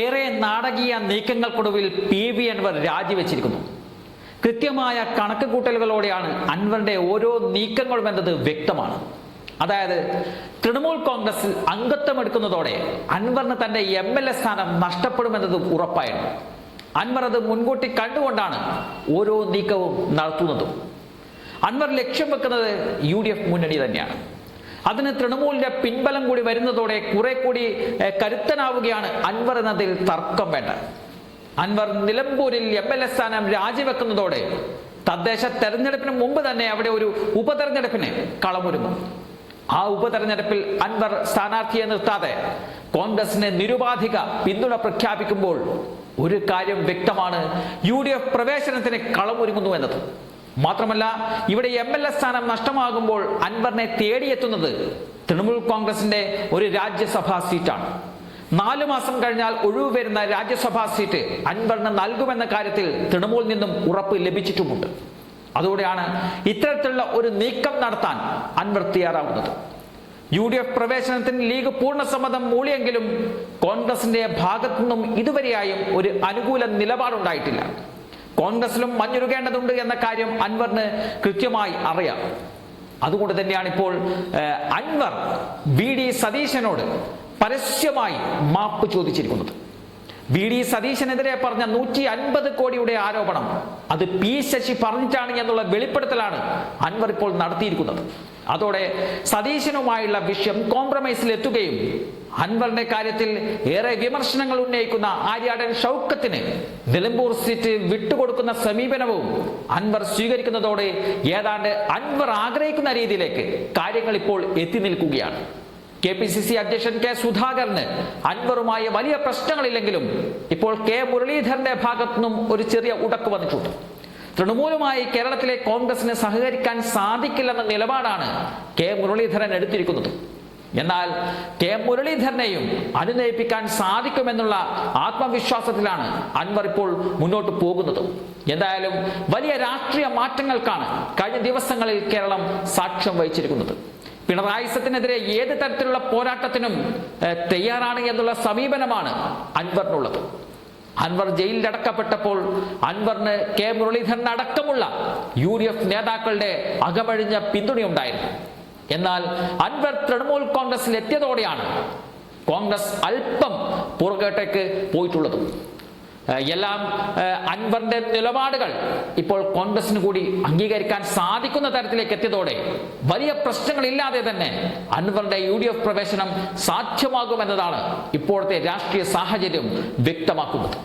ഏറെ നാടകീയ നീക്കങ്ങൾക്കൊടുവിൽ പി വി അൻവർ രാജിവെച്ചിരിക്കുന്നു. കൃത്യമായ കണക്ക് കൂട്ടലുകളോടെയാണ് അൻവറിന്റെ ഓരോ നീക്കങ്ങളും എന്നത് വ്യക്തമാണ്. അതായത് തൃണമൂൽ കോൺഗ്രസിൽ അംഗത്വം എടുക്കുന്നതോടെ അൻവറിന് തന്റെ എം എൽ എ സ്ഥാനം നഷ്ടപ്പെടുമെന്നത് ഉറപ്പായിരുന്നു. അൻവർ അത് മുൻകൂട്ടി കണ്ടുകൊണ്ടാണ് ഓരോ നീക്കവും നടത്തുന്നതും. അൻവർ ലക്ഷ്യം വെക്കുന്നത് യു ഡി എഫ് മുന്നണി തന്നെയാണ്. അതിന് തൃണമൂലിന്റെ പിൻബലം കൂടി വരുന്നതോടെ കുറെ കൂടി കരുത്തനാവുകയാണ് അൻവർ എന്നതിൽ തർക്കം വേണ്ട. അൻവർ നിലമ്പൂരിൽ എം എൽ എ സ്ഥാനം രാജിവെക്കുന്നതോടെ തദ്ദേശ തെരഞ്ഞെടുപ്പിന് മുമ്പ് തന്നെ അവിടെ ഒരു ഉപതെരഞ്ഞെടുപ്പിന് കളമൊരുങ്ങും. ആ ഉപതെരഞ്ഞെടുപ്പിൽ അൻവർ സ്ഥാനാർത്ഥിയെ നിർത്താതെ കോൺഗ്രസിന് നിരുപാധിക പിന്തുണ പ്രഖ്യാപിക്കുമ്പോൾ ഒരു കാര്യം വ്യക്തമാണ് യു ഡി എഫ് പ്രവേശനത്തിന് കളമൊരുങ്ങുന്നു എന്നത്. മാത്രമല്ല ഇവിടെ എം എൽ എ സ്ഥാനം നഷ്ടമാകുമ്പോൾ അൻവറിനെ തേടിയെത്തുന്നത് തൃണമൂൽ കോൺഗ്രസിന്റെ ഒരു രാജ്യസഭാ സീറ്റാണ്. നാലു മാസം കഴിഞ്ഞാൽ ഒഴിവ് വരുന്ന രാജ്യസഭാ സീറ്റ് അൻവറിന് നൽകുമെന്ന കാര്യത്തിൽ തൃണമൂൽ നിന്നും ഉറപ്പ് ലഭിച്ചിട്ടുമുണ്ട്. അതോടെയാണ് ഇത്തരത്തിലുള്ള ഒരു നീക്കം നടത്താൻ അൻവർ തയ്യാറാവുന്നത്. യു ഡി എഫ് പ്രവേശനത്തിന് ലീഗ് പൂർണസമ്മതം മൂളിയെങ്കിലും കോൺഗ്രസിന്റെ ഭാഗത്തു നിന്നും ഇതുവരെയായും ഒരു അനുകൂല നിലപാടുണ്ടായിട്ടില്ല. കോൺഗ്രസിലും മഞ്ഞുരുകേണ്ടതുണ്ട് എന്ന കാര്യം അൻവറിന് കൃത്യമായി അറിയാം. അതുകൊണ്ട് തന്നെയാണ് ഇപ്പോൾ അൻവർ വി ഡി സതീശനോട് പരസ്യമായി മാപ്പ് ചോദിച്ചിരിക്കുന്നത്. വി ഡി സതീശനെതിരെ പറഞ്ഞ നൂറ്റി അൻപത് കോടിയുടെ ആരോപണം അത് പി ശശി പറഞ്ഞിട്ടാണ് എന്നുള്ള വെളിപ്പെടുത്തലാണ് അൻവർ ഇപ്പോൾ നടത്തിയിരിക്കുന്നത്. അതോടെ സതീശനുമായുള്ള വിഷയം കോംപ്രമൈസിൽ എത്തുകയും അൻവറിന്റെ കാര്യത്തിൽ ഏറെ വിമർശനങ്ങൾ ഉന്നയിക്കുന്ന ആര്യാടൻ ഷൗക്കത്തിന് നിലമ്പൂർ സീറ്റ് വിട്ടുകൊടുക്കുന്ന സമീപനവും അൻവർ സ്വീകരിക്കുന്നതോടെ ഏതാണ്ട് അൻവർ ആഗ്രഹിക്കുന്ന രീതിയിലേക്ക് കാര്യങ്ങൾ ഇപ്പോൾ എത്തി നിൽക്കുകയാണ്. കെ പി സി സി അധ്യക്ഷൻ കെ സുധാകരന് അൻവറുമായി വലിയ പ്രശ്നങ്ങളില്ലെങ്കിലും ഇപ്പോൾ കെ മുരളീധരന്റെ ഭാഗത്തു നിന്നും ഒരു ചെറിയ ഉടക്ക് വന്നിട്ടുണ്ട്. തൃണമൂലുമായി കേരളത്തിലെ കോൺഗ്രസിന് സഹകരിക്കാൻ സാധിക്കില്ലെന്ന നിലപാടാണ് കെ മുരളീധരൻ എടുത്തിരിക്കുന്നത്. എന്നാൽ കെ മുരളീധരനെയും അനുനയിപ്പിക്കാൻ സാധിക്കുമെന്നുള്ള ആത്മവിശ്വാസത്തിലാണ് അൻവർ ഇപ്പോൾ മുന്നോട്ട് പോകുന്നത്. എന്തായാലും വലിയ രാഷ്ട്രീയ മാറ്റങ്ങൾക്കാണ് കഴിഞ്ഞ ദിവസങ്ങളിൽ കേരളം സാക്ഷ്യം വഹിച്ചിരിക്കുന്നത്. പിണറായി സത്തിനെതിരെ ഏത് തരത്തിലുള്ള പോരാട്ടത്തിനും തയ്യാറാണ് എന്നുള്ള സമീപനമാണ് അൻവറിനുള്ളത്. അൻവർ ജയിലിലടക്കപ്പെട്ടപ്പോൾ അൻവറിന് കെ മുരളീധരൻ അടക്കമുള്ള യു ഡി എഫ് നേതാക്കളുടെ അകമഴിഞ്ഞ പിന്തുണയുണ്ടായിരുന്നു. എന്നാൽ അൻവർ തൃണമൂൽ കോൺഗ്രസിൽ എത്തിയതോടെയാണ് കോൺഗ്രസ് അല്പം പുറകോട്ടേക്ക് പോയിട്ടുള്ളത്. എല്ലാം അൻവറിന്റെ നിലപാടുകൾ ഇപ്പോൾ കോൺഗ്രസിന് കൂടി അംഗീകരിക്കാൻ സാധിക്കുന്ന തരത്തിലേക്ക് എത്തിയതോടെ വലിയ പ്രശ്നങ്ങളില്ലാതെ തന്നെ അൻവറിന്റെ യു ഡി എഫ് പ്രവേശനം സാധ്യമാകുമെന്നതാണ് ഇപ്പോഴത്തെ രാഷ്ട്രീയ സാഹചര്യം വ്യക്തമാക്കുന്നത്.